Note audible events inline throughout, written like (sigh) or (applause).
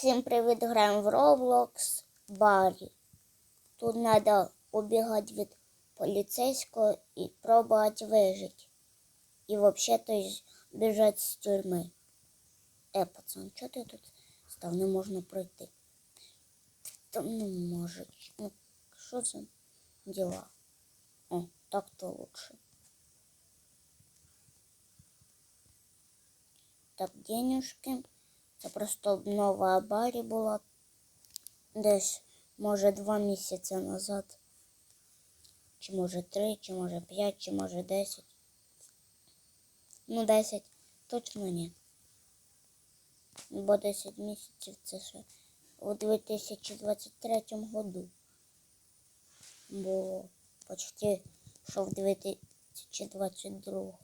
Всім привіт, граємо в Roblox Барі. Тут треба убігати від поліцейського і пробувати вижити. І взагалі біжати з тюрми. Е, пацан, чого ти тут став? Не можна пройти. Та ну може. Ну, що за діла? О, так-то лучше. Так, денежки. Це просто обнова барі була десь, може, два місяці назад. Чи може три, чи може п'ять, чи може десять. Ну, десять точно ні. Бо 10 місяців це ще у 2023 году. Бо почти що в 2022.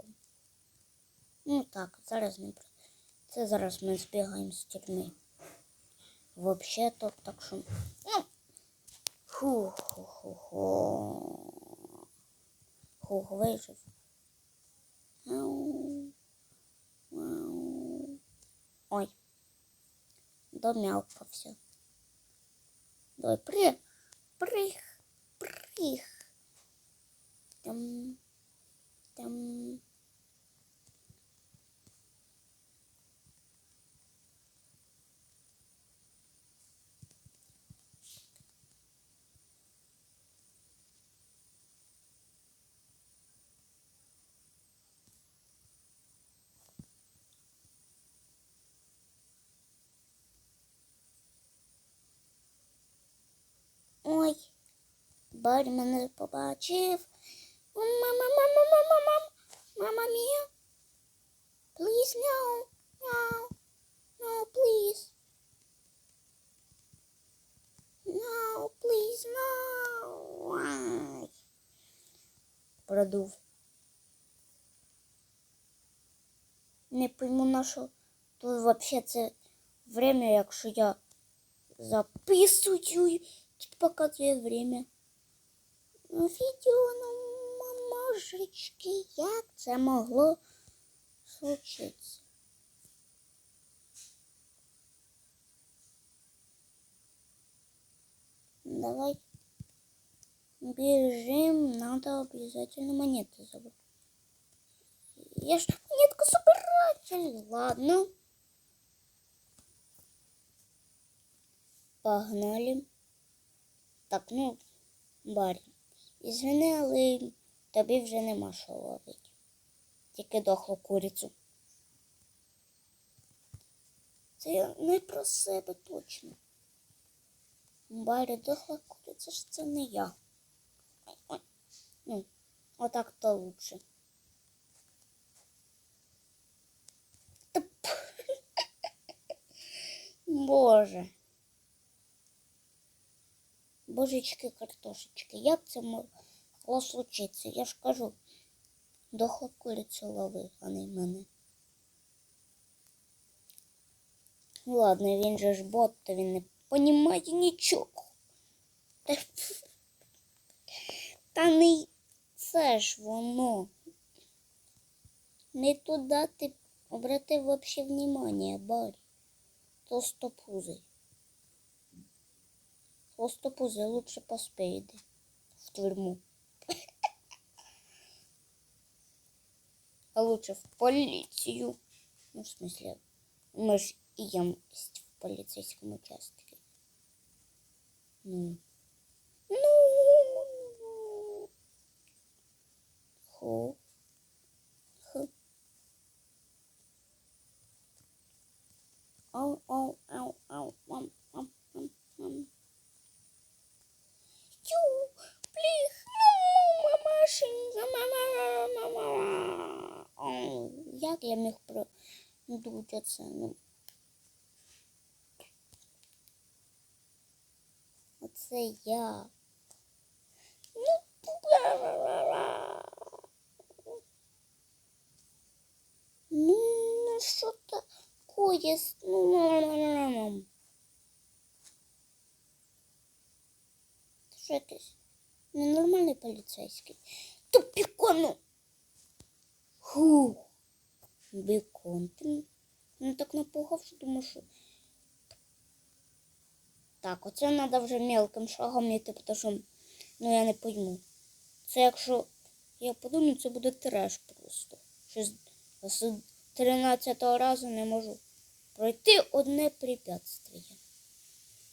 Ну так, зараз не про. Це зараз ми збігаємо з тюрми. Взагалі-то, так що. Ну. Ху-ху-ху-ху. Хух, вижив. Ой. Домявкався. Давай, при, прих, прих. Там, там. Ой, Барі мене побачив. Мама, мама, мама, мама, мама мія. Please, no, no, no, please. No, please, no. Продув. Не пойму на що тут вообще це время, якщо я записую. Показує время. Відео на мамашечки. Як це могло случитися? Давай бежим. Надо обязательно монеты забрать. Я ж монетку собиратель. Ладно. Погнали. Так, ну, Барі, ізвини, але тобі вже нема що ловити. Тільки дохлу курицю. Це я не про себе точно. Барі, дохла куриця ж це не я. Ну, отак то лучше. (laughs) Боже. Божечки, картошечки, як це могло случитися? Я ж кажу, дохла курицю ловив, а не мене. Ну ладно, він же ж бот, то він не понімає нічого. Та, та не це ж воно. Не туди ти обратив вообще внимание, Барі. Толстопузий. Толстопузы лучше поспеет в тюрьму. А лучше в полицию. Ну, в смысле, мы ж и есть в полицейском участке. Ну. Ну. Хо. Х. Ау, ау, ау, ау, ам, ам, ам, ам. Ой, Як я міг продути це? Ну. Оце я. Ну, бла-бла-бла-бла. ну, ну що такое? Ну, ла-ла-ла-ла. Що якийсь ненормальний поліцейський. Тупікону. Ху. Ти мене так напугав, що думав, що Так, оце треба вже мелким шагом йти, тому що ну, я не пойму. Це якщо я подумаю, це буде треш просто. Щось з 13 разу не можу пройти одне препятствие.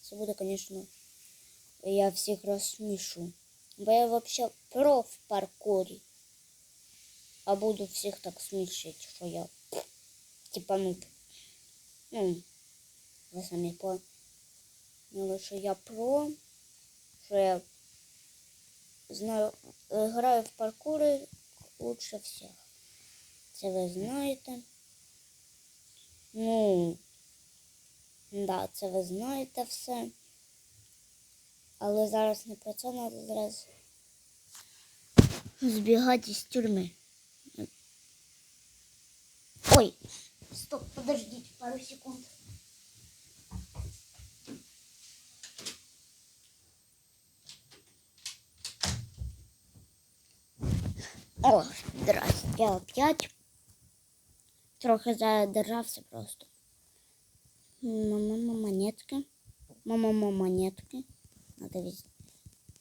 Це буде, звісно, я всіх розсмішу. Бо я взагалі про в паркурі. А буду всіх так смішити, що я типа ну. Ну, ви самі поняли, що я про, що я знаю, граю в паркури лучше всіх. Це ви знаєте. Ну, да, це ви знаєте все. Але зараз не про це треба зараз збігати з тюрми. Ой, стоп, подождіть пару секунд. О, здрасте, опять. Трохи задержався просто. Мама монетки. Мама монетки. Надо везде.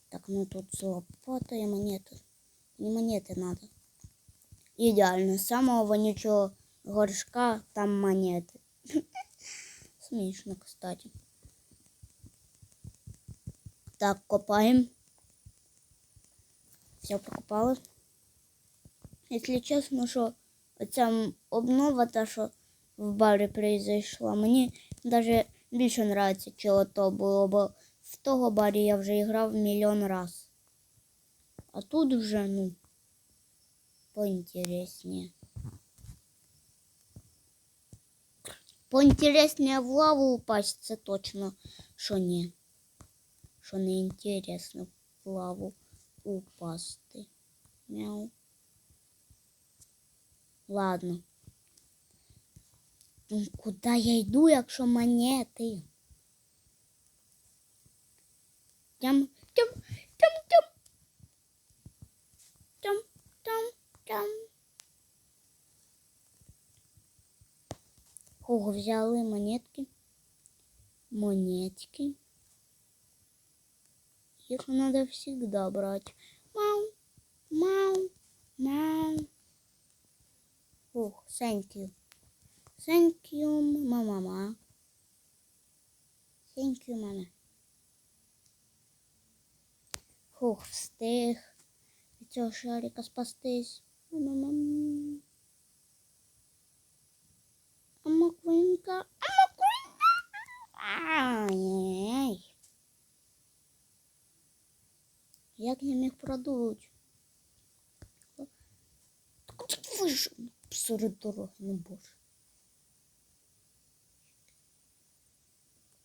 Так, ну тут с лопатой монеты. Не монеты надо. Идеально. Самого вонючего горшка там монеты. (laughs) Смешно, кстати. Так, копаем. Все покопали. Якщо чесно, що оця м- обнова, та, що в барі произойшла, мені навіть більше подобається, чого то було, бо в того барі я вже грав мільйон раз. А тут вже, ну, поінтересніше. Поінтересніше в лаву упасть, це точно, що ні. Що не інтересно в лаву упасти. Мяу. Ладно. Ну, куди я йду, якщо монети? Тям, тям, тям, тям. Тям, тям, тям. Ого, взяли монетки. Монетки. Их надо всегда брать. Мау, мау, мау. Ух, thank you. Thank you, мама. Thank you, мама. Фух, встиг від шарика спастись. Мама. А маквинка, а маквинка. Ай-яй. Як я міг продуть? Так тут вийшов серед дороги, ну боже.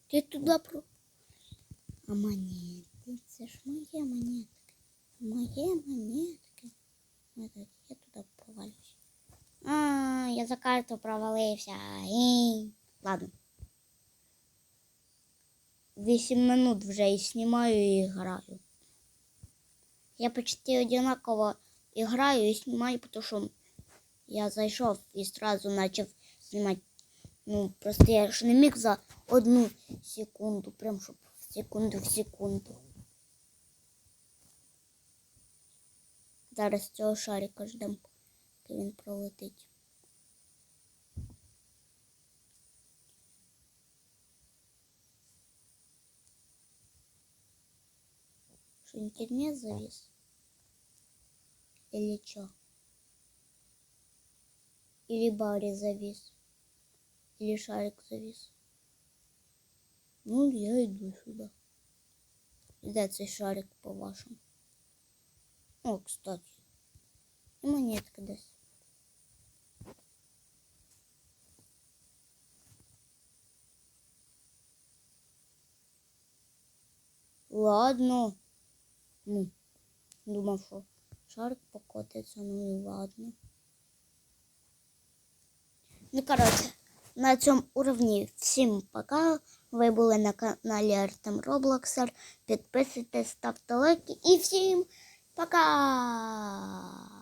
Ти туди про. А монети, це ж моє монетки. Моє монетки. Ой, так, Я туди провалюсь. А, я за карту провалився. І... Ладно. Вісім минут вже і знімаю і граю. Я почти одинаково і граю, і знімаю, тому що я зайшов і одразу почав знімати. Ну, просто я ж не міг за одну секунду, прям щоб в секунду в секунду. Зараз цього шарика ждемо, поки він пролетить. Интернет завис? Или что? Или Барри завис? Или шарик завис? Ну, я иду сюда. Цей шарик по-вашому? О, кстати. І монетка десь. Ладно. Ну, думав, що шарик покотиться, ну і ладно. Ну, коротше, на цьому уровні всім пока. Ви були на каналі Артем Роблоксер. Підписуйтесь, ставте лайки і всім пока!